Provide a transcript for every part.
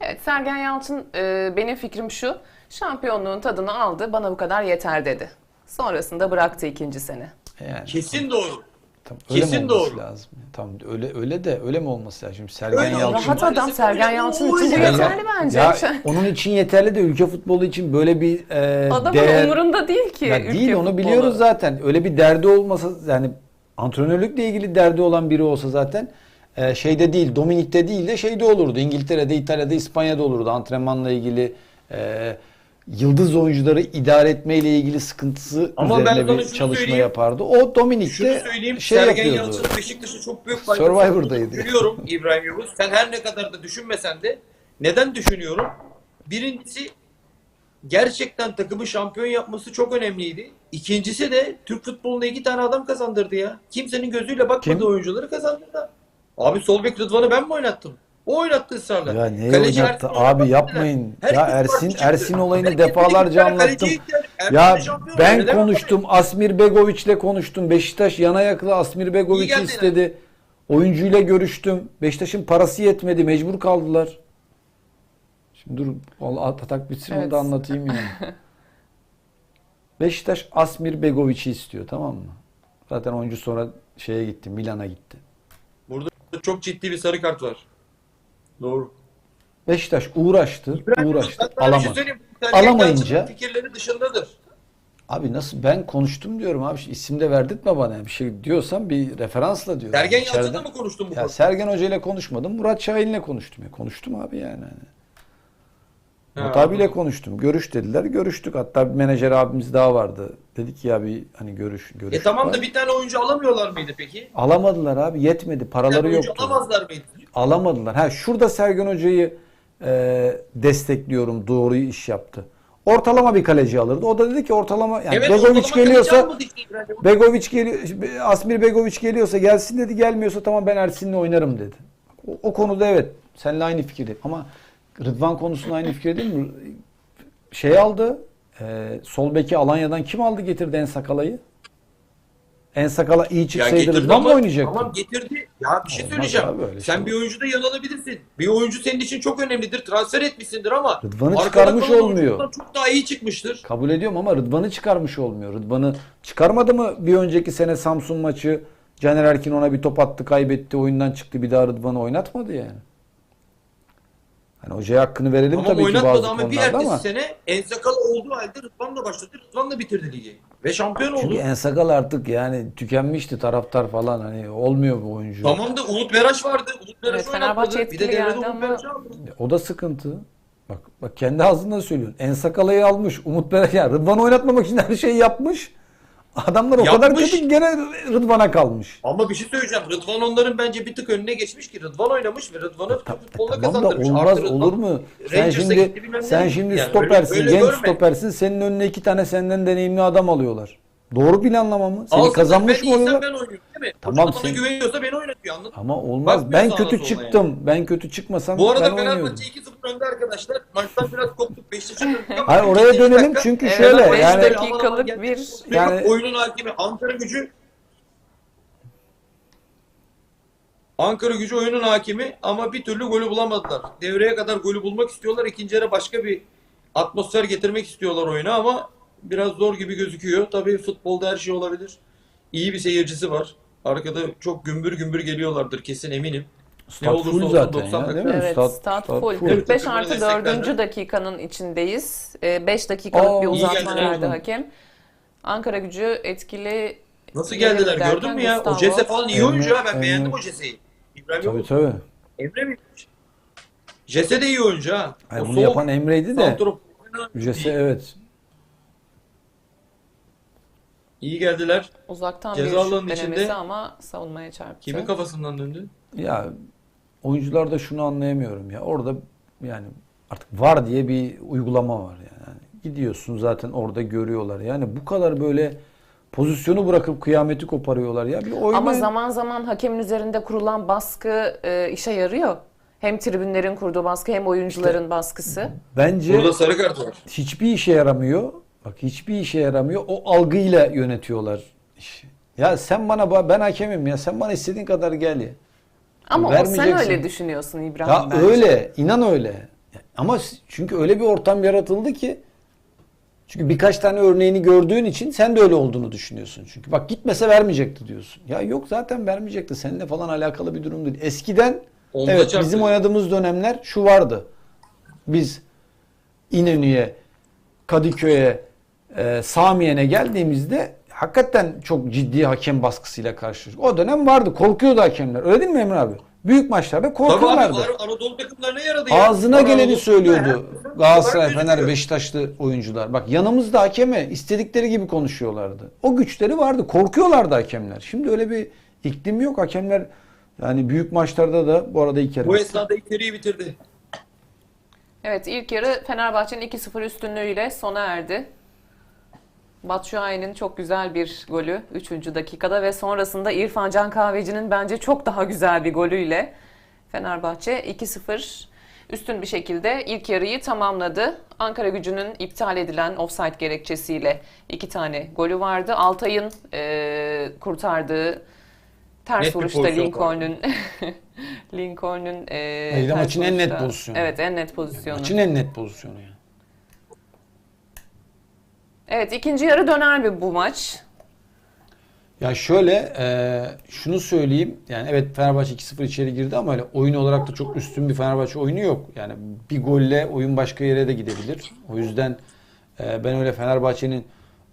Evet Sergen Yalçın e, benim fikrim şu. Şampiyonluğun tadını aldı bana bu kadar yeter dedi. Sonrasında bıraktı ikinci sene. Yani, Kesin doğru. tam öyle kesin mi doğru. lazım? Tam öyle öyle de öyle mi olması lazım? Şimdi Sergen Öyle Yalçın Rahat adam Sergen. Yalçın için öyle. yeterli bence. Ya, onun için yeterli de ülke futbolu için böyle bir e, Adamın değer umurunda değil ki Ya ülke değil onu futbolu. biliyoruz zaten. Öyle bir derdi olmasa yani antrenörlükle ilgili derdi olan biri olsa zaten e, şeyde değil, Dominik'te değil de şeyde olurdu. İngiltere'de, İtalya'da, İspanya'da olurdu. Antrenmanla ilgili e, yıldız oyuncuları idare etmeyle ilgili sıkıntısı Ama ben üzerine sana bir çalışma yapardı. O Dominik'te şey Sergen yapıyordu. Yalçın'ın Beşiktaş'a çok büyük faydası Survivor'daydı. Düşünüyorum İbrahim Yavuz. Sen her ne kadar da düşünmesen de neden düşünüyorum? Birincisi gerçekten takımı şampiyon yapması çok önemliydi. İkincisi de Türk futboluna iki tane adam kazandırdı ya. Kimsenin gözüyle bakmadığı Kim? oyuncuları kazandırdı. Abi sol bek Rıdvan'ı ben mi oynattım? O oynattı ısrarla. Ya neyi Kaleci oynattı? Ersin Abi yapmayın. Herkes ya farklı Ersin. Ersin olayını Herkes defalarca anlattım. Ya ben konuştum. Asmir Begoviç'le konuştum. Beşiktaş yana yakıla Asmir Begoviç'i istedi. Oyuncuyla görüştüm. Beşiktaş'ın parası yetmedi. Mecbur kaldılar. Şimdi dur atak bitsin onu Evet. da anlatayım yine. Beşiktaş Asmir Begoviç'i istiyor tamam mı? Zaten oyuncu sonra şeye gitti. Milan'a gitti. Çok ciddi bir sarı kart var. Doğru. Beşiktaş uğraştı. uğraştı. Sana bir şey Alamadı. Alamayınca- fikirleri dışındadır. Abi nasıl ben konuştum diyorum abi isim de verdirtme bana bir şey diyorsan bir referansla diyorum. Sergen Yalçın'la mı konuştun bu Ya konuda? Sergen Hoca ile konuşmadım. Murat Şahin'le konuştum ya. Konuştum abi yani. Murat abiyle konuştum. Görüş dediler. Görüştük. Hatta bir menajer abimiz daha vardı. Dedik ya bir hani görüş görüş. E tamam var. da bir tane oyuncu alamıyorlar mıydı peki? Alamadılar abi. Yetmedi. Bir Paraları tane oyuncu yoktu. alamazlar mıydı? Alamadılar. Ha şurada Sergen Hoca'yı e, destekliyorum. Doğru iş yaptı. Ortalama bir kaleci alırdı. O da dedi ki ortalama yani evet, Begovic ortalama geliyorsa kaleci almadı işte İbrahim geliyor, Asmir Begovic geliyorsa gelsin dedi. Gelmiyorsa tamam ben Ersin'le oynarım dedi. O, o konuda evet. Seninle aynı fikirdeyim. Ama Rıdvan konusunda aynı fikirdeyim mi? Şey aldı. E, sol beki Alanya'dan kim aldı getirdi En Sakala'yı? En Sakala iyi çıksaydı Rıdvan mı oynayacaktı? Tamam getirdi. Ya bir şey Olmaz söyleyeceğim. abi öyle Sen şey. bir oyuncuda yanılabilirsin. Bir oyuncu senin için çok önemlidir. Transfer etmişsindir ama Rıdvan'ı arkada çıkarmış kalan olmuyor. oyuncudan Çok daha iyi çıkmıştır. Kabul ediyorum ama Rıdvan'ı çıkarmış olmuyor. Rıdvan'ı çıkarmadı mı bir önceki sene Samsun maçı Caner Erkin ona bir top attı kaybetti oyundan çıktı bir daha Rıdvan'ı oynatmadı yani. Hani hocaya hakkını verelim Tamam tabii ki oynatmadı bazı ama bir konularda ertesi ama. sene Enzakal olduğu halde Rıdvan'la başladı. Rıdvan'la bitirdi ligi. Ve şampiyon oldu. Çünkü Ensakal artık yani tükenmişti taraftar falan hani olmuyor bu oyuncu. Tamam da Umut Meraş vardı. Umut Meraş Evet, Fenerbahçe oynatmadı. Bir de devrede geldi Umut ama- Meraş'ı aldı. O da sıkıntı. Bak bak kendi ağzından söylüyorsun. Ensakala'yı almış. Umut Berak yani Rıdvan'ı oynatmamak için her şeyi yapmış. Adamlar o kadar Yapmış. kötü ki gene Rıdvan'a kalmış. E Ama bir şey söyleyeceğim. Rıdvan onların bence bir tık önüne geçmiş ki Rıdvan oynamış ve Rıdvan'ı Ta- futbolda tamam da kazandırmış. olmaz Artı olur mu? Sen şimdi sen şimdi Yani stopersin, öyle- öyle genç görme. stopersin. Senin önüne iki tane senden deneyimli adam alıyorlar. Doğru planlama mı? Seni Alsın, kazanmış ben mı iyiysem oluyorlar? Ben oynuyorum değil mi? Tamam, bana sen- güveniyorsa beni oynatıyor anladın mı? Ama olmaz. Bakmıyor Ben kötü sola çıktım. Ben kötü çıkmasam Bu arada ben oynuyordum. Fenerbahçe 2-0 önde arkadaşlar. Maçtan biraz koptuk. Ama Hayır oraya dönelim dakika- çünkü Evet, şöyle beş yani dakika- dakikalık bir- yani- oyunun hakimi Ankara Gücü Ankara Gücü oyunun hakimi ama bir türlü golü bulamadılar. Devreye kadar golü bulmak istiyorlar. İkinci yarı başka bir atmosfer getirmek istiyorlar oyuna ama biraz zor gibi gözüküyor. Tabii futbolda her şey olabilir. İyi bir seyircisi var. Arkada çok gümbür gümbür geliyorlardır kesin eminim. Ne Stat olursa full olsun zaten 90 ya, dakika. değil mi? Evet, Stat- stat, stat full. full. 45 Takımları artı desteklerler. 4. dakikanın içindeyiz. 5 dakikalık Aa, bir uzatma verdi hakem. Ankara gücü etkili Nasıl geldiler derken gördün mü ya? O. Cese falan iyi oyuncu ha ben Emre- beğendim o Cese'yi. İbrahim Tabii Yavuz. tabii. Emre miymiş? Cese de iyi oyuncu ha. Hayır, O bunu soğuk yapan Emre'ydi de. Ücretse evet. İyi geldiler. uzaktan Ceza bir alanının şut denemesi içinde- ama savunmaya çarptı. Kimin kafasından döndü? Ya oyuncularda şunu anlayamıyorum ya. Orada yani artık var diye bir uygulama var yani. Gidiyorsun zaten orada görüyorlar. Yani bu kadar böyle pozisyonu bırakıp kıyameti koparıyorlar ya. Bir oyna. Ama zaman zaman hakemin üzerinde kurulan baskı e, işe yarıyor. Hem tribünlerin kurduğu baskı hem oyuncuların baskısı. Bence Burada sarı kart var. hiçbir işe yaramıyor. Bak hiçbir işe yaramıyor. O algıyla yönetiyorlar işi. Ya sen bana ba- ben hakemim ya sen bana istediğin kadar gel ya. Ama o sen öyle düşünüyorsun İbrahim Ya bence. öyle, inan öyle. Ama çünkü öyle bir ortam yaratıldı ki çünkü birkaç tane örneğini gördüğün için sen de öyle olduğunu düşünüyorsun. Çünkü bak gitmese vermeyecekti diyorsun. Ya yok zaten vermeyecekti. Seninle falan alakalı bir durum değil. Eskiden evet bizim oynadığımız dönemler şu vardı. Biz İnönü'ye, Kadıköy'e, e, Samiye'ne geldiğimizde hakikaten çok ciddi hakem baskısıyla karşılaştık. O dönem vardı. Korkuyordu hakemler. Öyle değil mi Emre abi? Büyük maçlarda Tabii abi korkuyorlardı. Anadolu takımlarına yaradı ya. Ağzına Anadolu geleni söylüyordu Galatasaray, Fener, Beşiktaşlı oyuncular. Bak yanımızda hakeme istedikleri gibi konuşuyorlardı. O güçleri vardı. Korkuyorlardı hakemler. Şimdi öyle bir iklim yok. Hakemler yani büyük maçlarda da bu arada ilk kere. Bu esnada ilk seriyi bitirdi. Evet ilk yarı Fenerbahçe'nin 2-0 üstünlüğüyle sona erdi. Batshuayi'nin çok güzel bir golü 3. dakikada ve sonrasında İrfan Can Kahveci'nin bence çok daha güzel bir golüyle Fenerbahçe 2-0 üstün bir şekilde ilk yarıyı tamamladı. Ankara gücünün iptal edilen offside gerekçesiyle iki tane golü vardı. Altay'ın eee, kurtardığı ters Net vuruşta Lincoln'un Lincoln'un Hayır, ters maçın en net pozisyonu. Evet en net pozisyonu. Maçın en net pozisyonu yani. Evet ikinci yarı döner mi bu maç? Ya şöyle e, şunu söyleyeyim. Yani evet Fenerbahçe 2-0 içeri girdi ama öyle oyun olarak da çok üstün bir Fenerbahçe oyunu yok. Yani bir golle oyun başka yere de gidebilir. O yüzden e, ben öyle Fenerbahçe'nin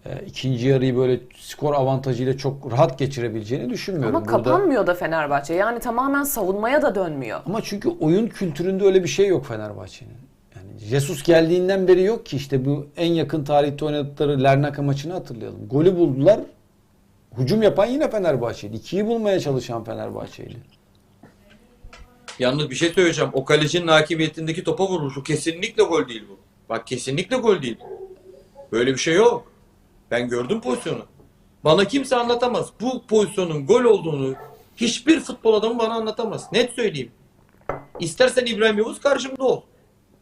e, ikinci yarıyı böyle skor avantajıyla çok rahat geçirebileceğini düşünmüyorum. Ama Burada- kapanmıyor da Fenerbahçe. Yani tamamen savunmaya da dönmüyor. Ama çünkü oyun kültüründe öyle bir şey yok Fenerbahçe'nin. Jesus geldiğinden beri yok ki işte bu en yakın tarihte oynadıkları Larnaca maçını hatırlayalım. Golü buldular. Hücum yapan yine Fenerbahçe'ydi. İkiyi bulmaya çalışan Fenerbahçe'ydi. Yalnız bir şey söyleyeceğim. O kalecinin hakimiyetindeki topa vuruşu kesinlikle gol değil bu. Bak kesinlikle gol değil. Böyle bir şey yok. Ben gördüm pozisyonu. Bana kimse anlatamaz. Bu pozisyonun gol olduğunu hiçbir futbol adamı bana anlatamaz. Net söyleyeyim. İstersen İbrahim Yavuz karşımda ol.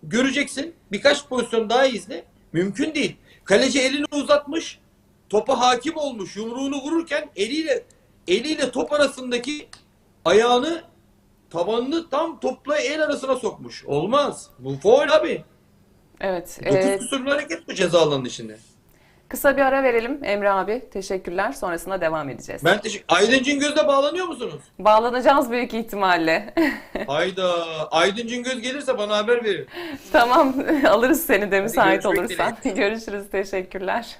Göreceksin. Birkaç pozisyon daha izle. Mümkün değil. Kaleci elini uzatmış. Topa hakim olmuş. Yumruğunu vururken eliyle eliyle top arasındaki ayağını tabanını tam topla el arasına sokmuş. Olmaz. Bu foul abi. Evet. Dokuz e, kusurlu hareket bu ceza alanının içinde. Kısa bir ara verelim Emre abi. Teşekkürler. Sonrasında devam edeceğiz. Ben teşekkür... Aydın Cingöz'le bağlanıyor musunuz? Bağlanacağız büyük ihtimalle. Hayda. Aydın Cingöz gelirse bana haber verin. tamam. Alırız seni de müsait görüşmek olursan. Görüşürüz. Teşekkürler.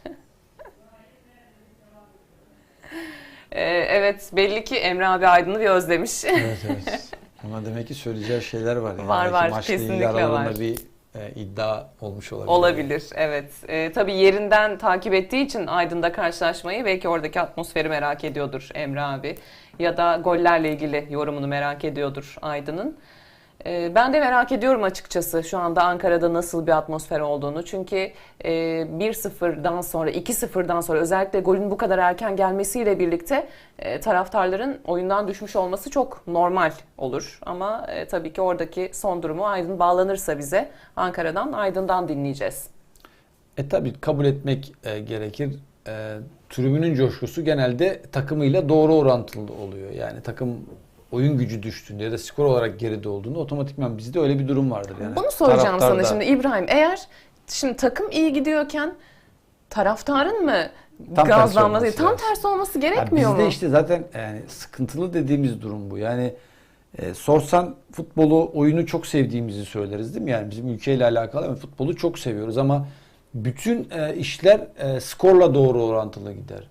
E, evet belli ki Emre abi Aydın'ı bir özlemiş. Evet evet. Ama demek ki söyleyeceği şeyler var. Yani. Var, Belki var. Kesinlikle aralarında var. bir e, iddia olmuş olabilir. Olabilir, evet. Ee, tabii yerinden takip ettiği için Aydın'da karşılaşmayı belki oradaki atmosferi merak ediyordur Emre abi. Ya da gollerle ilgili yorumunu merak ediyordur Aydın'ın. Ee, ben de merak ediyorum açıkçası şu anda Ankara'da nasıl bir atmosfer olduğunu. Çünkü e, 1-0'dan sonra, 2-0'dan sonra özellikle golün bu kadar erken gelmesiyle birlikte e, taraftarların oyundan düşmüş olması çok normal olur. Ama e, tabii ki oradaki son durumu Aydın bağlanırsa bize Ankara'dan, Aydın'dan dinleyeceğiz. E tabi kabul etmek e, gerekir. E, tribünün coşkusu genelde takımıyla doğru orantılı oluyor. Yani takım oyun gücü düştüğünde ya da skor olarak geride olduğunda otomatikman bizde öyle bir durum vardır. Yani Bunu soracağım taraftar sana şimdi İbrahim. Eğer şimdi takım iyi gidiyorken taraftarın mı Tam tersi gazlanması? olması Tam tersi olması Ya gerekmiyor bizde mu? işte zaten yani sıkıntılı dediğimiz durum bu. Yani e, sorsan futbolu, oyunu çok sevdiğimizi söyleriz değil mi? Yani bizim ülkeyle alakalı ama futbolu çok seviyoruz ama bütün e, işler e, skorla doğru orantılı gider.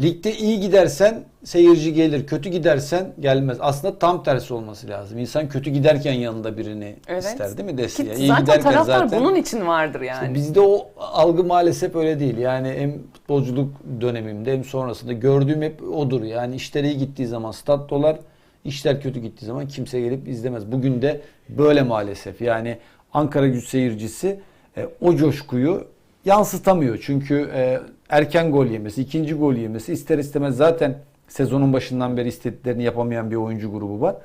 Ligde iyi gidersen seyirci gelir, kötü gidersen gelmez. Aslında tam tersi olması lazım. İnsan kötü giderken yanında birini Evet. ister değil mi Ki desteğe? İyi zaten giderken taraftar zaten bunun için vardır işte yani. bizde o algı maalesef öyle değil. Yani hem futbolculuk dönemimde hem sonrasında gördüğüm hep odur. Yani işler iyi gittiği zaman stat dolar, işler kötü gittiği zaman kimse gelip izlemez. Bugün de böyle maalesef. Yani Ankara güç seyircisi e, o coşkuyu yansıtamıyor. Çünkü e, erken gol yemesi, ikinci gol yemesi ister istemez zaten sezonun başından beri istediklerini yapamayan bir oyuncu grubu var.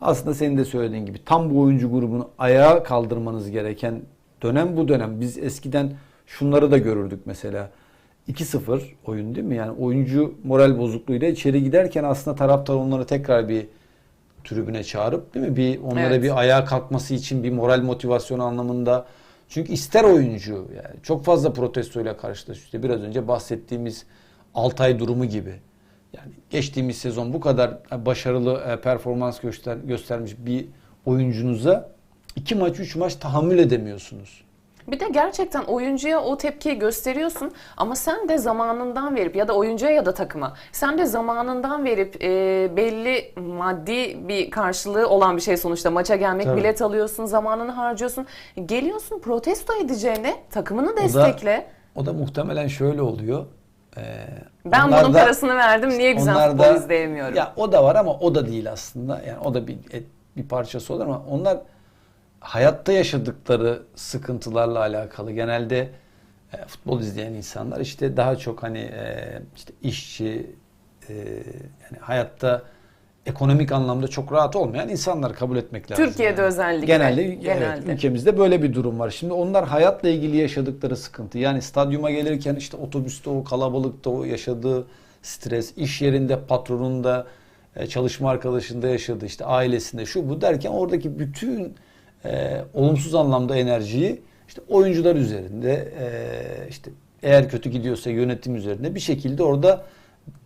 Aslında senin de söylediğin gibi tam bu oyuncu grubunu ayağa kaldırmanız gereken dönem bu dönem. Biz eskiden şunları da görürdük mesela. 2-0 oyun değil mi? Yani oyuncu moral bozukluğuyla içeri giderken aslında taraftar onları tekrar bir tribüne çağırıp değil mi? Bir onlara Evet. bir ayağa kalkması için bir moral motivasyon anlamında. Çünkü ister oyuncu yani çok fazla protestoyla karşılaşıyor. Biraz önce bahsettiğimiz Altay durumu gibi. Yani geçtiğimiz sezon bu kadar başarılı e, performans göster göstermiş bir oyuncunuza iki maç, üç maç tahammül edemiyorsunuz. Bir de gerçekten oyuncuya o tepkiyi gösteriyorsun ama sen de zamanından verip ya da oyuncuya ya da takıma sen de zamanından verip e, belli maddi bir karşılığı olan bir şey sonuçta maça gelmek Tabii. bilet alıyorsun zamanını harcıyorsun geliyorsun protesto edeceğine takımını O da- destekle O da muhtemelen şöyle oluyor. Ee, ben bunun da- parasını verdim niye güzel futbol izleyemiyorum Ya o da var ama o da değil aslında. Yani o da bir bir parçası olur ama onlar hayatta yaşadıkları sıkıntılarla alakalı. Genelde e, futbol izleyen insanlar işte daha çok hani e, işte işçi e, yani hayatta ekonomik anlamda çok rahat olmayan insanlar kabul etmek lazım. Türkiye'de yani. özellikle. Genelde, evet, Genelde. ülkemizde böyle bir durum var. Şimdi onlar hayatla ilgili yaşadıkları sıkıntı. Yani stadyuma gelirken işte otobüste o kalabalıkta o yaşadığı stres, iş yerinde patronunda, e, çalışma arkadaşında yaşadığı işte ailesinde şu bu derken oradaki bütün e, olumsuz anlamda enerjiyi işte oyuncular üzerinde e, işte eğer kötü gidiyorsa yönetim üzerinde bir şekilde orada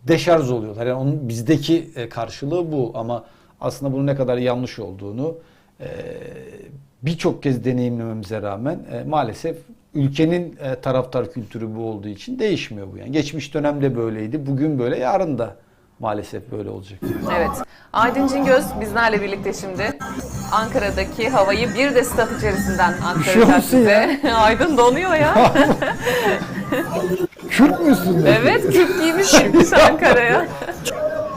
deşarj oluyorlar. Yani onun bizdeki e, karşılığı bu ama aslında bunun ne kadar yanlış olduğunu e, birçok kez deneyimlememize rağmen e, maalesef ülkenin e, taraftar kültürü bu olduğu için değişmiyor bu. Yani geçmiş dönemde böyleydi, bugün böyle, yarın da maalesef böyle olacak. Evet. Aydın Cingöz bizlerle birlikte şimdi Ankara'daki havayı bir de stat içerisinden aktaracak musun bize. Aydın donuyor ya. Kürt müsün? evet, kürk giymiş gitmiş Ankara'ya.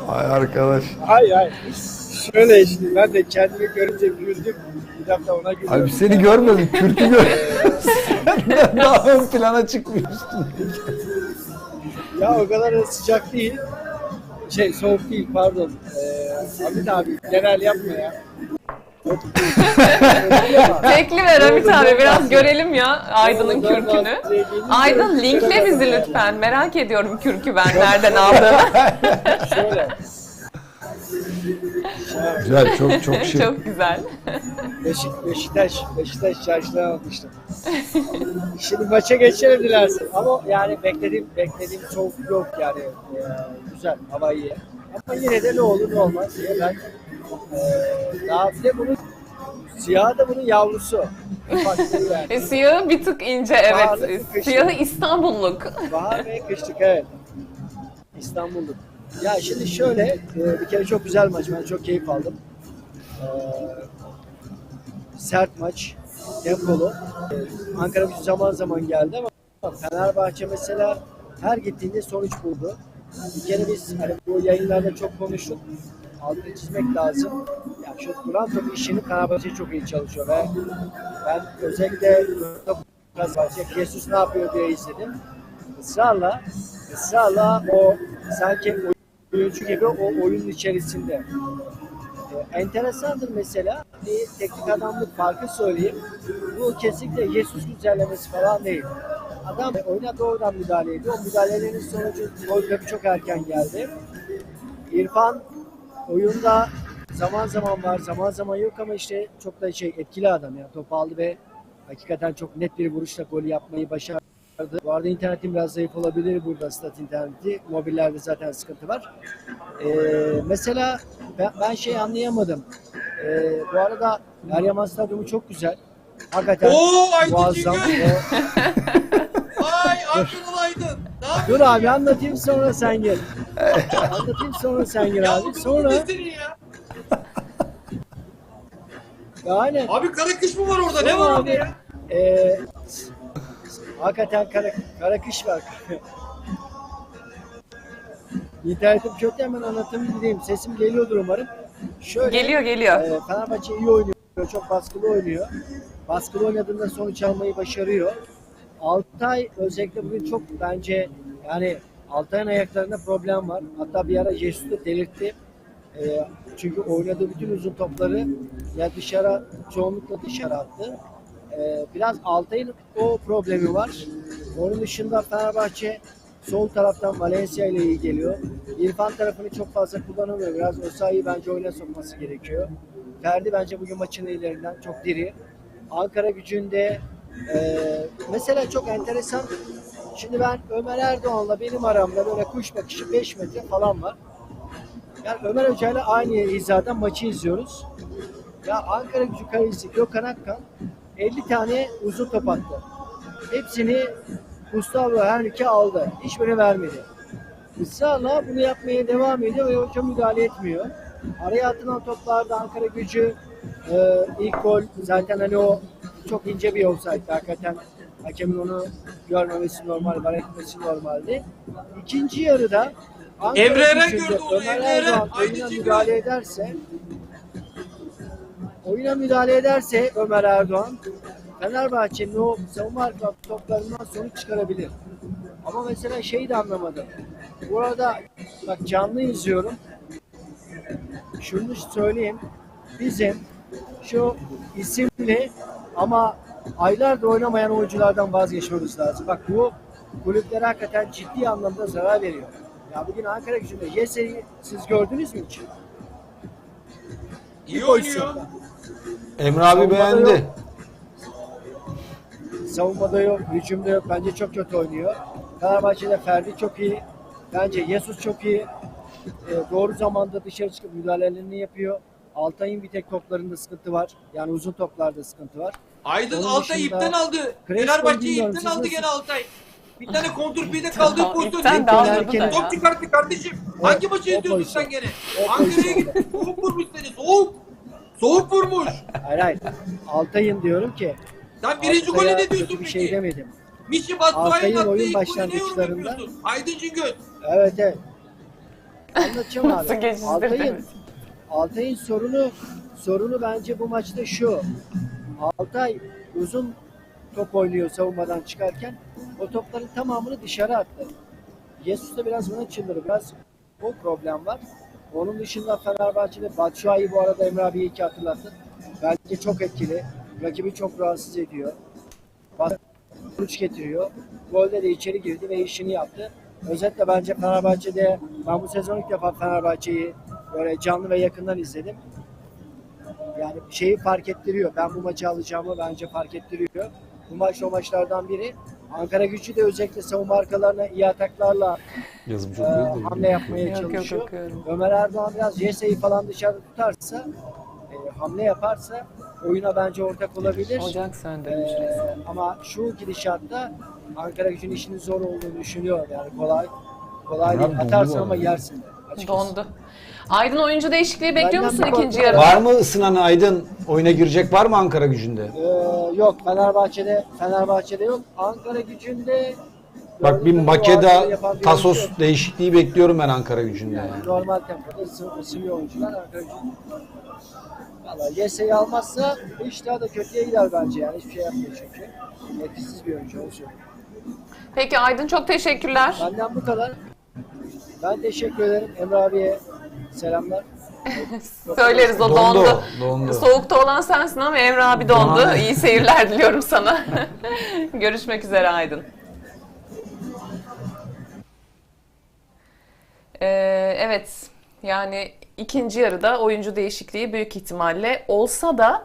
Ay arkadaş. Hayır hayır. Şöyle işte ben de kendimi görünce güldüm. Bir dakika ona güldüm. Abi seni görmedim, Kürt'ü gör. Senden daha ön plana çıkmıyorsun. Ya o kadar da sıcak değil. Şey soğuk değil pardon. Ee, Hamit abi genel yapma ya. Tekli ver Hamit abi biraz görelim ya Aydın'ın kürkünü. Aydın linkle bizi lütfen. Merak ediyorum kürkü ben nereden aldığını. Şöyle. Güzel, çok çok şık. Çok güzel. Beşik, Beşiktaş, Beşiktaş çarşıdan almıştım. Şimdi maça geçelim dilersin. Ama yani beklediğim beklediğim soğuk yok yani. Ee, güzel, hava iyi. Ama yine de ne olur ne olmaz diye ben ee, daha bir de bunun siyah da bunun yavrusu. Yani. E, siyahı bir tık ince Pahalı, evet. kışın. Siyahı İstanbulluk. Bahar ve kışlık evet. İstanbul'da. Ya şimdi şöyle, e, bir kere çok güzel maç. Ben çok keyif aldım. Ee, sert maç, tempolu. Ee, Ankara gücü zaman zaman geldi ama Fenerbahçe mesela her gittiğinde sonuç buldu. Bir kere biz hani bu yayınlarda çok konuştuk. Altını çizmek lazım. Yani şu duran top işini Fenerbahçe çok iyi çalışıyor ve ben özellikle Fenerbahçe Jesus ne yapıyor diye izledim ısrarla ısrarla o sanki oyuncu gibi o oyunun içerisinde. Enteresandır mesela bir teknik adamlık farkı söyleyeyim. Bu kesinlikle Jesus güzellemesi falan değil. Adam oyuna doğrudan müdahale ediyor. O müdahalelerin sonucu gol çok erken geldi. İrfan oyunda zaman zaman var, zaman zaman yok ama işte çok da şey etkili adam ya. Top aldı ve hakikaten çok net bir vuruşla gol yapmayı başardı. Bu arada internetim biraz zayıf olabilir burada stat interneti. Mobillerde zaten sıkıntı var. Ee, mesela ben, ben şey anlayamadım. Ee, bu arada Eryaman Stadyumu çok güzel. Hakikaten Oo Aydın muazzam. Ee, Ay Aydın. Yapıyorsun? dur abi anlatayım sonra sen gel. anlatayım sonra sen gel abi. Sonra yani Abi kara kış mı var orada? Ne var orada abi, ya? ee, hakikaten kara, kara kış var. İnternetim kötü hemen anlatayım gideyim. Sesim geliyordur umarım. Şöyle, Geliyor geliyor. e, Fenerbahçe iyi oynuyor. Çok baskılı oynuyor. Baskılı oynadığında sonuç almayı başarıyor. Altay özellikle bugün çok bence yani Altay'ın ayaklarında problem var. Hatta bir ara Jesus da delirtti. E, çünkü oynadığı bütün uzun topları ya dışarı çoğunlukla dışarı attı. E, biraz Altay'ın o problemi var. Onun dışında Fenerbahçe Sol taraftan Valencia ile iyi geliyor. İrfan tarafını çok fazla kullanamıyor. Biraz Osayi'yi bence oyuna sokması gerekiyor. Ferdi bence bugün maçın ilerinden çok diri. Ankara gücünde e, mesela çok enteresan. Şimdi ben Ömer Erdoğan'la benim aramda böyle kuş bakışı 5 metre falan var. Yani Ömer Hoca ile aynı hizadan maçı izliyoruz. Ya Ankara gücü kalecisi Gökhan Akkan 50 tane uzun top attı. Hepsini Gustavo Henrique aldı. Hiçbirini vermedi. Israrla bunu yapmaya devam ediyor ve hoca müdahale etmiyor. Araya atılan toplarda Ankara gücü e, ilk gol zaten hani o çok ince bir offside. Hakikaten hakemin onu görmemesi normal, var etmesi normaldi. İkinci yarıda Ankara Emre Eren gördü onu, Emre Eren. Müdahale ederse oyuna müdahale ederse Ömer Erdoğan Fenerbahçe'nin o savunma toplarından sonuç çıkarabilir. Ama mesela şeyi de anlamadım. Bu arada bak canlı izliyorum. Şunu söyleyeyim. Bizim şu isimli ama aylardır oynamayan oyunculardan vazgeçmemiz lazım. Bak bu kulüplere hakikaten ciddi anlamda zarar veriyor. Ya bugün Ankara gücünde Yese'yi siz gördünüz mü hiç? İyi oynuyor. Emre abi Savunmada beğendi. yok. Savunmada yok, hücumda yok. Bence çok kötü oynuyor. Fenerbahçe'de Ferdi çok iyi. Bence Jesus çok iyi. Ee, doğru zamanda dışarı çıkıp müdahalelerini yapıyor. Altay'ın bir tek toplarında sıkıntı var. Yani uzun toplarda sıkıntı var. Aydın Onun Altay dışında ipten aldı. Crespo'yu Fenerbahçe'yi bilmiyorum, ipten siz aldı nasıl- gene Altay. Bir tane kontrpide kaldığı pozisyon. ipten de tane almadı da ya. Top çıkarttı kardeşim. Hangi maçı o izliyorsun pozisyon. sen gene? O Ankara'ya pozisyonda. git. Soğuk vurmuş seni. Soğuk. Soğuk vurmuş. Hayır hayır. Altay'ın diyorum ki. Sen birinci Altay'a golü ne diyorsun bir şey demedim. Mişi Batshuayi'nin Altay'ın attığı oyun ilk golü ne yorum başlangıçlarında- yapıyorsun? Aydın Cingöz. Evet evet. Anlatacağım abi. Nasıl? Altay'ın Altay'ın sorunu sorunu bence bu maçta şu. Altay uzun top oynuyor savunmadan çıkarken o topların tamamını dışarı attı. Jesus da biraz buna çıldırdı. Biraz o problem var. Onun dışında Fenerbahçe'de Batshuayi bu arada Emre abiye iki hatırlattı. Bence çok etkili. Rakibi çok rahatsız ediyor. Sonuç getiriyor. Golde de içeri girdi ve işini yaptı. Özetle bence Fenerbahçe'de ben bu sezon ilk defa Fenerbahçe'yi böyle canlı ve yakından izledim. Yani şeyi fark ettiriyor. Ben bu maçı alacağımı bence fark ettiriyor. Bu maç o maçlardan biri. Ankara gücü de özellikle savunma arkalarına iyi ataklarla Yazım e, hamle yapmaya Yok yok çalışıyor. Ömer Erdoğan biraz Jesse'yi falan dışarı tutarsa, e, hamle yaparsa oyuna bence ortak olabilir. Ocak söndürmüş Ee, ama şu gidişatta Ankara gücünün işinin zor olduğunu düşünüyorum. Yani kolay kolay değil. Atarsın ama yersin de. açıkçası. Dondu. Aydın oyuncu değişikliği bekliyor Benden musun bir ikinci yarıda? Var mı ısınan Aydın oyuna girecek var mı Ankara gücünde? Ee, yok Fenerbahçe'de Fenerbahçe'de yok. Ankara gücünde Bak bir gördüğüm bu Makeda yapan bir Tasos oyuncu yok. değişikliği bekliyorum ben Ankara gücünde. Yani Yani. normal tempoda ısı, ısınıyor oyuncular Ankara gücünde. Valla Yese'yi almazsa iş daha da kötüye gider bence yani. Hiçbir şey yapmıyor çünkü. Etkisiz bir oyuncu onu söyleyeyim. Peki Aydın çok teşekkürler. Benden bu kadar. Ben teşekkür ederim. Emre abiye selamlar. Söyleriz o dondu. Dondu, dondu. Soğukta olan sensin ama Emre abi dondu. Aynen. İyi seyirler diliyorum sana. Görüşmek üzere Aydın. Ee, evet yani ikinci yarıda oyuncu değişikliği büyük ihtimalle olsa da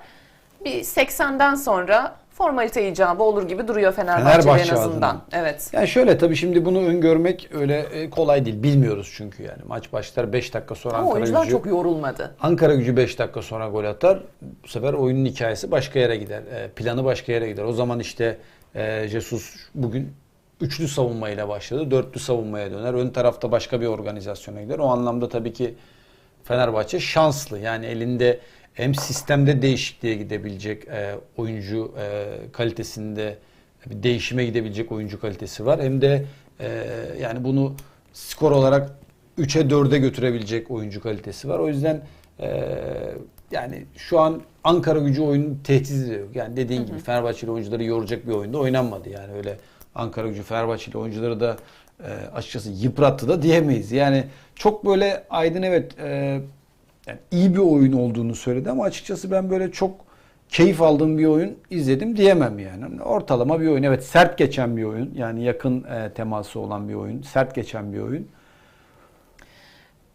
bir 80'den sonra formalite icabı olur gibi duruyor Fenerbahçe'de Fenerbahçe en azından. adına. Evet. Yani şöyle tabii şimdi bunu öngörmek öyle e, kolay değil. Bilmiyoruz çünkü yani. Maç başlar 5 dakika sonra Ama Ankara oyuncular gücü. çok yorulmadı. Ankara gücü 5 dakika sonra gol atar. Bu sefer oyunun hikayesi başka yere gider. E, planı başka yere gider. O zaman işte e, Jesus bugün üçlü savunmayla başladı. Dörtlü savunmaya döner. Ön tarafta başka bir organizasyona gider. O anlamda tabii ki Fenerbahçe şanslı. Yani elinde hem sistemde değişikliğe gidebilecek e, oyuncu e, kalitesinde bir değişime gidebilecek oyuncu kalitesi var. Hem de e, yani bunu skor olarak 3'e 4'e götürebilecek oyuncu kalitesi var. O yüzden e, yani şu an Ankara gücü oyunu tehdit ediyor. Yani dediğin gibi Fenerbahçeli oyuncuları yoracak bir oyunda oynanmadı. Yani öyle Ankara gücü Fenerbahçeli oyuncuları da e, açıkçası yıprattı da diyemeyiz. Yani çok böyle Aydın evet e, yani iyi bir oyun olduğunu söyledi ama açıkçası ben böyle çok keyif aldığım bir oyun izledim diyemem yani. Ortalama bir oyun. Evet sert geçen bir oyun. Yani yakın e, teması olan bir oyun. Sert geçen bir oyun.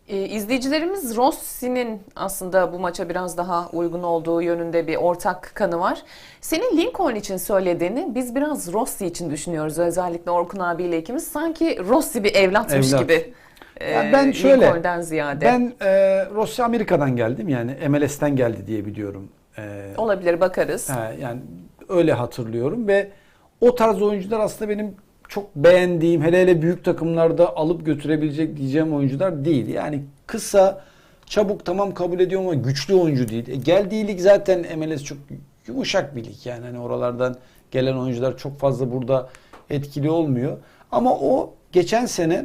Ee, izleyicilerimiz Rossi'nin aslında bu maça biraz daha uygun olduğu yönünde bir ortak kanı var. Senin Lincoln için söylediğini biz biraz Rossi için düşünüyoruz. Özellikle Orkun abiyle ikimiz. Sanki Rossi bir evlatmış Evlat. gibi. Yani Ee, ben şöyle, Lincoln'den ziyade. Ben e, Rossi Amerika'dan geldim yani MLS'ten geldi diye biliyorum. E, Olabilir bakarız. Ha, yani öyle hatırlıyorum ve o tarz oyuncular aslında benim çok beğendiğim hele hele büyük takımlarda alıp götürebilecek diyeceğim oyuncular değil. Yani kısa, çabuk tamam kabul ediyorum ama güçlü oyuncu değil. E, geldiği lig zaten MLS çok yumuşak bir lig yani hani oralardan gelen oyuncular çok fazla burada etkili olmuyor. Ama o geçen sene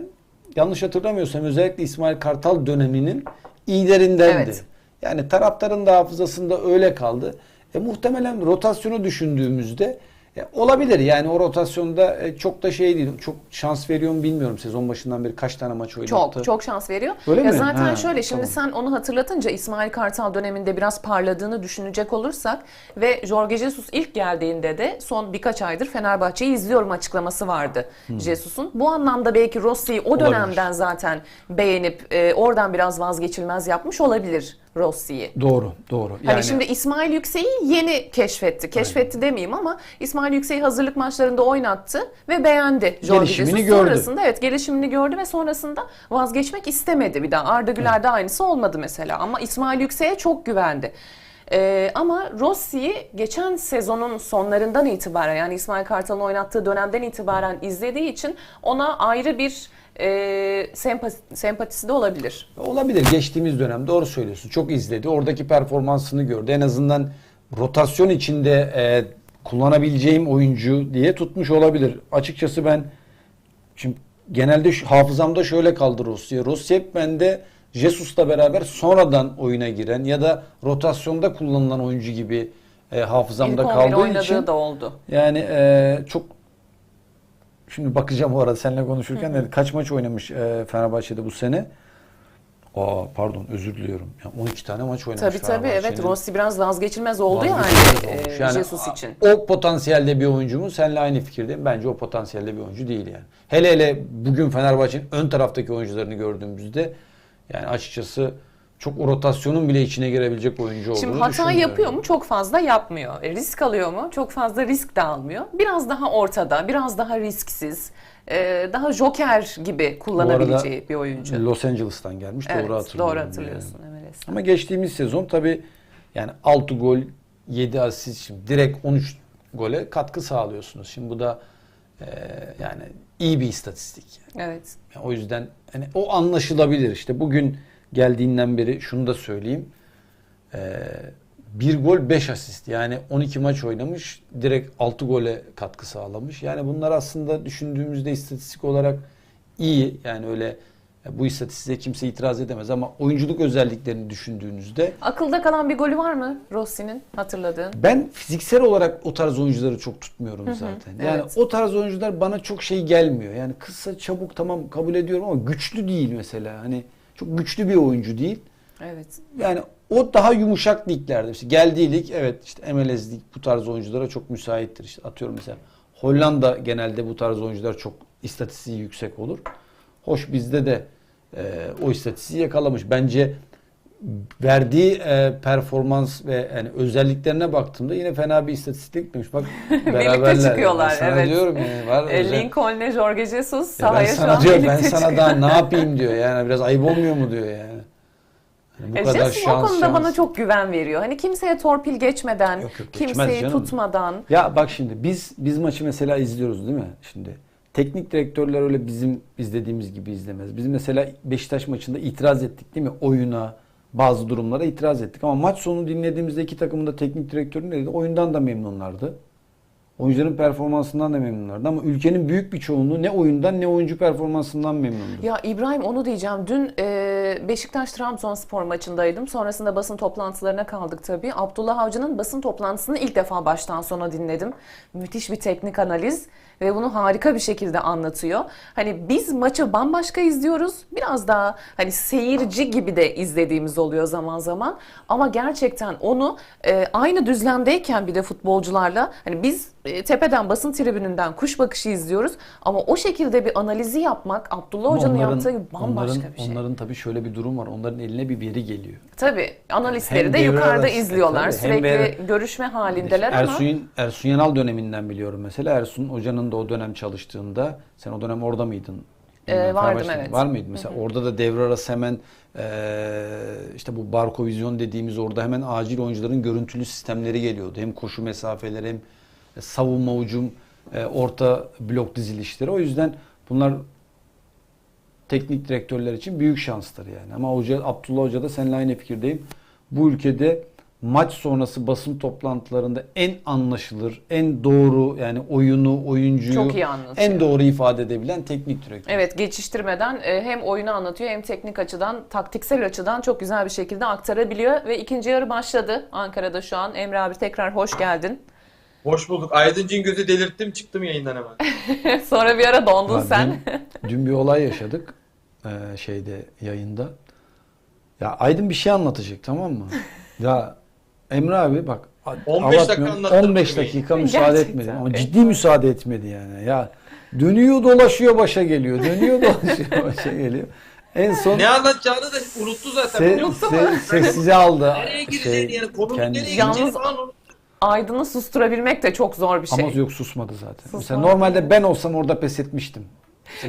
yanlış hatırlamıyorsam özellikle İsmail Kartal döneminin iyilerindendi. Evet. Yani taraftarın da hafızasında öyle kaldı. E, muhtemelen rotasyonu düşündüğümüzde e, olabilir. Yani o rotasyonda e, çok da şey değil. Çok şans veriyor mu bilmiyorum sezon başından beri kaç tane maç oynattı. Çok çok şans veriyor. Öyle ya mi? zaten Ha, şöyle şimdi tamam. sen onu hatırlatınca İsmail Kartal döneminde biraz parladığını düşünecek olursak ve Jorge Jesus ilk geldiğinde de son birkaç aydır Fenerbahçe'yi izliyorum açıklaması vardı Jesus'un. Bu anlamda belki Rossi'yi o Olabilir. dönemden zaten beğenip e, oradan biraz vazgeçilmez yapmış olabilir Rossi'yi. Doğru, doğru. Yani Hani şimdi İsmail Yüksek'i yeni keşfetti. Keşfetti demeyeyim ama İsmail Yüksek'i hazırlık maçlarında oynattı ve beğendi. Jorge Gelişimini Jesus. gördü. Sonrasında evet gelişimini gördü ve sonrasında vazgeçmek istemedi bir daha. Arda Güler'de aynısı olmadı mesela ama İsmail Yüksek'e çok güvendi. Ee, ama Rossi'yi geçen sezonun sonlarından itibaren yani İsmail Kartal'ın oynattığı dönemden itibaren izlediği için ona ayrı bir e, sempati, sempatisi de olabilir. olabilir. Geçtiğimiz dönem doğru söylüyorsun. Çok izledi. Oradaki performansını gördü. En azından rotasyon içinde e, kullanabileceğim oyuncu diye tutmuş olabilir. Açıkçası ben şimdi genelde şu, hafızamda şöyle kaldı Rossi. Rossi hep bende Jesus'la beraber sonradan oyuna giren ya da rotasyonda kullanılan oyuncu gibi e, hafızamda İlk 11 kaldığı için da oldu. yani e, çok şimdi bakacağım o arada seninle konuşurken de kaç maç oynamış e, Fenerbahçe'de bu sene? Aa pardon özür diliyorum. Ya 12 tane maç oynamış Tabii tabii evet. Rossi biraz vazgeçilmez oldu Vazgeçilmez yani, e, Yani Jesus için. O potansiyelde bir oyuncu mu? Seninle aynı fikirdeyim. Bence o potansiyelde bir oyuncu değil yani. Hele hele bugün Fenerbahçe'nin ön taraftaki oyuncularını gördüğümüzde yani açıkçası çok o rotasyonun bile içine girebilecek oyuncu olduğunu Şimdi hata yapıyor mu? Çok fazla yapmıyor. E, risk alıyor mu? Çok fazla risk de almıyor. Biraz daha ortada, biraz daha risksiz, e, daha joker gibi kullanabileceği bir oyuncu. Los Angeles'tan gelmiş. Evet, doğru hatırlıyorum. Doğru yani. hatırlıyorsun MLS'ten. Ama geçtiğimiz sezon tabi yani 6 gol 7 asist şimdi direkt 13 gole katkı sağlıyorsunuz. Şimdi bu da e, yani iyi bir istatistik. Evet. Yani o yüzden hani o anlaşılabilir. İşte bugün geldiğinden beri şunu da söyleyeyim. E, bir gol 5 asist. Yani 12 maç oynamış. Direkt 6 gole katkı sağlamış. Yani bunlar aslında düşündüğümüzde istatistik olarak iyi. Yani öyle bu istatistiğe kimse itiraz edemez ama oyunculuk özelliklerini düşündüğünüzde Akılda kalan bir golü var mı Rossi'nin hatırladığın? ben fiziksel olarak o tarz oyuncuları çok tutmuyorum zaten. Yani evet. o tarz oyuncular bana çok şey gelmiyor. Yani kısa çabuk tamam kabul ediyorum ama güçlü değil mesela. Hani çok güçlü bir oyuncu değil. Evet. Yani o daha yumuşak liglerde. İşte geldiği lig evet işte MLS lig bu tarz oyunculara çok müsaittir. İşte atıyorum mesela Hollanda genelde bu tarz oyuncular çok istatistiği yüksek olur. Hoş bizde de e, o istatistiği yakalamış. Bence verdiği e, performans ve yani özelliklerine baktığımda yine fena bir istatistik gitmemiş. Bak beraberler. çıkıyorlar, Ben sana evet. diyorum yani var E, özel- Lincoln'le Jorge Jesus Ya ben sahaya şu sana an diyor ben sana çıkıyor. daha ne yapayım diyor. Yani biraz ayıp olmuyor mu diyor yani. Hani bu E, kadar Jesus şans o konuda şans. bana çok güven veriyor. Hani kimseye torpil geçmeden, Yok, yok, kimseyi canım. tutmadan. Ya bak şimdi biz biz maçı mesela izliyoruz değil mi? Şimdi teknik direktörler öyle bizim izlediğimiz gibi izlemez. Biz mesela Beşiktaş maçında itiraz ettik değil mi? Oyuna, bazı durumlara itiraz ettik. Ama maç sonu dinlediğimizde iki takımın da teknik direktörü dedi? Oyundan da memnunlardı. Oyuncuların performansından da memnunlardı. Ama ülkenin büyük bir çoğunluğu ne oyundan ne oyuncu performansından memnundu. Ya İbrahim onu diyeceğim. Dün e, Beşiktaş Trabzonspor maçındaydım. Sonrasında basın toplantılarına kaldık tabii. Abdullah Avcı'nın basın toplantısını ilk defa baştan sona dinledim. Müthiş bir teknik analiz. Ve bunu harika bir şekilde anlatıyor. Hani biz maçı bambaşka izliyoruz. Biraz daha hani seyirci gibi de izlediğimiz oluyor zaman zaman. Ama gerçekten onu e, aynı düzlemdeyken bir de futbolcularla hani biz e, tepeden basın tribününden kuş bakışı izliyoruz ama o şekilde bir analizi yapmak Abdullah Hoca'nın yaptığı bambaşka onların, bir şey. Onların tabii şöyle bir durum var. Onların eline bir veri geliyor. Tabii analistleri Hem de yukarıda arası- izliyorlar. tabii, hem Sürekli devre- görüşme halindeler ama Ersun, Ersun Yanal döneminden biliyorum mesela. Ersun Hoca'nın da o dönem çalıştığında, sen o dönem orada mıydın? Ee, vardım, evet. Var mıydın? Mesela orada da devre arası hemen eee, işte bu barkovizyon dediğimiz orada hemen acil oyuncuların görüntülü sistemleri geliyordu. Hem koşu mesafeleri hem savunma ucum, e, orta blok dizilişleri. O yüzden bunlar teknik direktörler için büyük şanstır yani. Ama Hoca Abdullah Hoca da seninle aynı fikirdeyim. Bu ülkede maç sonrası basın toplantılarında en anlaşılır, en doğru yani oyunu, oyuncuyu Çok iyi anlatıyor. en doğru ifade edebilen teknik direktör. evet geçiştirmeden e, hem oyunu anlatıyor hem teknik açıdan, taktiksel açıdan çok güzel bir şekilde aktarabiliyor ve ikinci yarı başladı Ankara'da şu an. Emre abi tekrar hoş geldin. Hoş bulduk. Aydın Cingöz'ü delirttim çıktım yayından hemen. Sonra bir ara dondun Ya sen. Dün, dün bir olay yaşadık eee, şeyde yayında. Ya Aydın bir şey anlatacak tamam mı? Ya Emre abi bak 15 dakika abartmıyorum, anlattı 15 beni. dakika müsaade Gerçekten. etmedi. Ama ciddi müsaade etmedi yani. Ya dönüyor dolaşıyor başa geliyor. Dönüyor dolaşıyor başa geliyor. En son Ne anlatacağını da unuttu zaten. se, se- sessize aldı. Nereye gireceğini yani konunun kendi- nereye falan unuttu. Aydın'ı susturabilmek de çok zor bir şey. Ama yok susmadı zaten. Mesela Susmadı. normalde ben olsam orada pes etmiştim.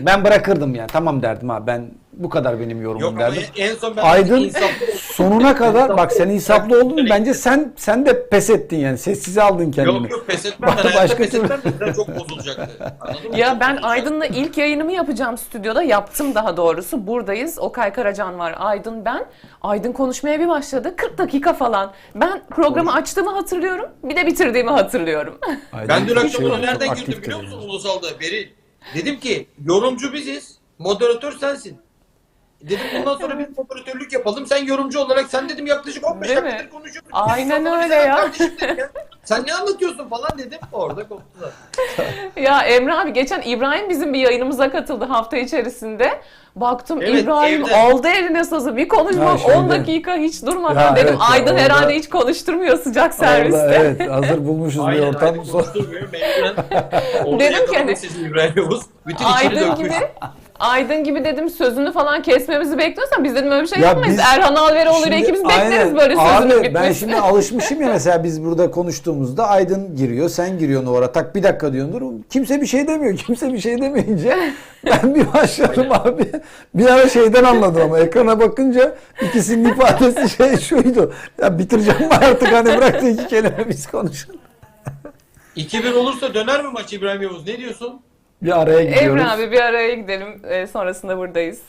Ben bırakırdım yani. Tamam derdim ha ben bu kadar benim yorumum Yok ama derdim. en son ben Aydın insaflı sonuna kadar bak sen insaflı oldun bence sen sen de pes ettin yani sessize aldın kendini. Yok yok pes etmem. Ben Başka hayatta pes türlü- etmem. Bizden çok bozulacaktı. Anladın mı? Ya ben. Aydın'la ilk yayınımı yapacağım stüdyoda. Yaptım daha doğrusu. Buradayız. Okay Karacan var. Aydın ben. Aydın konuşmaya bir başladı. 40 dakika falan. Ben programı açtığımı hatırlıyorum. Bir de bitirdiğimi hatırlıyorum. Aydın Ben dün akşam şey ona nereden çok girdim biliyor musun. Ulusal'da Beril? Dedim ki yorumcu biziz, moderatör sensin. Dedim bundan sonra bir moderatörlük yapalım. Sen yorumcu olarak sen dedim yaklaşık 15 Değil mi? dakikadır konuşuyorsun. Aynen İnsanlar öyle ya. "Kardeşim," dedim ya. Sen ne anlatıyorsun falan dedim. Orada koptular. Ya Emre abi geçen İbrahim bizim bir yayınımıza katıldı hafta içerisinde. Baktım Evet, İbrahim evde. aldı eline sazı bir konuşma Ha, şeyde. 10 dakika hiç durmadan Ya dedim evet ya, Aydın orada- herhalde hiç konuşturmuyor sıcak serviste. Orada evet hazır bulmuşuz bir Aynen ortam. Aydın Son- konuşturmuyor. Mecburen. Orada Dedim ki hani- sizi İbrahim Yavuz. Bütün içini Aydın dökmüş. gibi Aydın gibi dedim sözünü falan kesmemizi bekliyorsan biz dedim öyle bir şey Ya yapmayız. biz- Erhan Alveroğlu ile ikimiz bekleriz böyle sözünün Abi ben bitmesini. şimdi alışmışım ya mesela biz burada konuştuğumuzda Aydın giriyor, sen giriyorsun oraya. Tak bir dakika diyordur. Kimse bir şey demiyor. Kimse bir şey demeyince ben bir başladım abi. Bir ara şeyden anladım ama ekrana bakınca ikisinin ifadesi şey şuydu. Ya bitireceğim artık hani bırak da iki kelime biz konuşalım. 2-1 olursa döner mi maç İbrahim Yavuz? Ne diyorsun? Bir araya gidiyoruz. Emre abi bir araya gidelim. Ee, sonrasında buradayız.